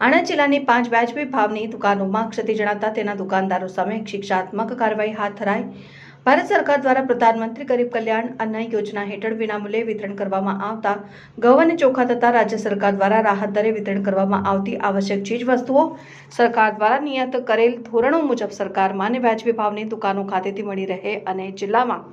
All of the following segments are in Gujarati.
આણંદ જિલ્લાની પાંચ વાજબી ભાવની દુકાનોમાં ક્ષતિ જણાતા તેના દુકાનદારો સામે શિક્ષાત્મક કાર્યવાહી હાથ ધરાઈ. ભારત સરકાર દ્વારા પ્રધાનમંત્રી ગરીબ કલ્યાણ અન્ન યોજના હેઠળ વિનામૂલ્યે વિતરણ કરવામાં આવતા ઘઉં અને ચોખા તથા રાજ્ય સરકાર દ્વારા રાહત દરે વિતરણ કરવામાં આવતી આવશ્યક ચીજવસ્તુઓ સરકાર દ્વારા નિયત કરેલ ધોરણો મુજબ સરકાર માન્ય વ્યાજબી ભાવની દુકાનો ખાતેથી મળી રહે અને જિલ્લામાં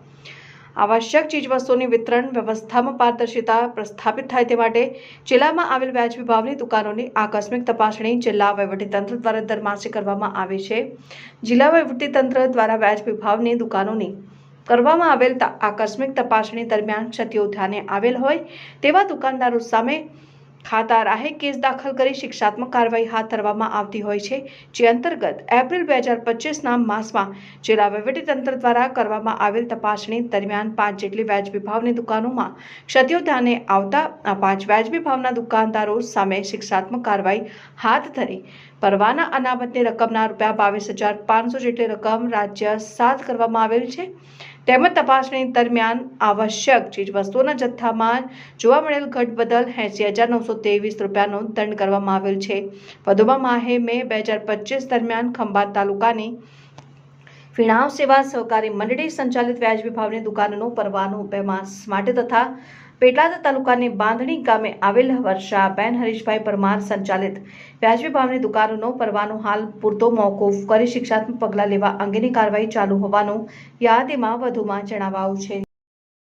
આવશ્યક ચીજવસ્તુઓની વિતરણ, વ્યવસ્થામાં પારદર્શિતા પ્રસ્થાપિત થાય તે માટે જિલ્લામાં આવેલ વ્યાજબી ભાવની દુકાનોની આકસ્મિક તપાસણી જિલ્લા વહીવટીતંત્ર દ્વારા દર માસે કરવામાં આવે છે. જિલ્લા વહીવટીતંત્ર દ્વારા વ્યાજબી ભાવની દુકાનોની કરવામાં આવેલ આકસ્મિક તપાસણી દરમિયાન ક્ષતિઓ ધ્યાને આવેલ હોય તેવા દુકાનદારો સામે ખાતા રાહે કેસ દાખલ કરી શિક્ષાત્મક કાર્યવાહી હાથ ધરવામાં આવતી હોય છે, જે અંતર્ગત એપ્રિલ બે હજાર પચીસના માસમાં જિલ્લા વહીવટીતંત્ર દ્વારા કરવામાં આવેલ તપાસણી દરમિયાન પાંચ જેટલી વ્યાજબી ભાવની દુકાનોમાં ક્ષતિઓ ધ્યાને આવતા આ પાંચ વ્યાજબી ભાવના દુકાનદારો સામે શિક્ષાત્મક કાર્યવાહી હાથ ધરી પરવાના અનામતની રકમના રૂપિયા બાવીસ હજાર પાંચસો જેટલી રકમ રાજ્ય સાત કરવામાં આવેલ છે. તેમજ તપાસણી દરમિયાન આવશ્યક ચીજવસ્તુઓના જથ્થામાં જોવા મળેલ ઘટ બદલ એંસી હજાર નવસો ત્રેવીસ રૂપિયાનો દંડ કરવામાં આવેલ છે. વધુમાં માહે મે બે હજાર પચીસ દરમિયાન ખંભાત તાલુકાની ફિણાવ સેવા સહકારી મંડળી સંચાલિત વ્યાજબી ભાવની દુકાનનો પરવાનો બે માસ માટે તથા પેટલાદ તાલુકાની બાંધણી ગામે આવેલ વર્ષા બેન હરીશભાઈ પરમાર સંચાલિત વ્યાજબી ભાવની દુકાનનો પરવાનો હાલ પૂરતો મોકૂફ કરી શિક્ષાત્મક પગલાં લેવા અંગેની કાર્યવાહી ચાલુ હોવાનું યાદીમાં વધુમાં જણાવાયું છે.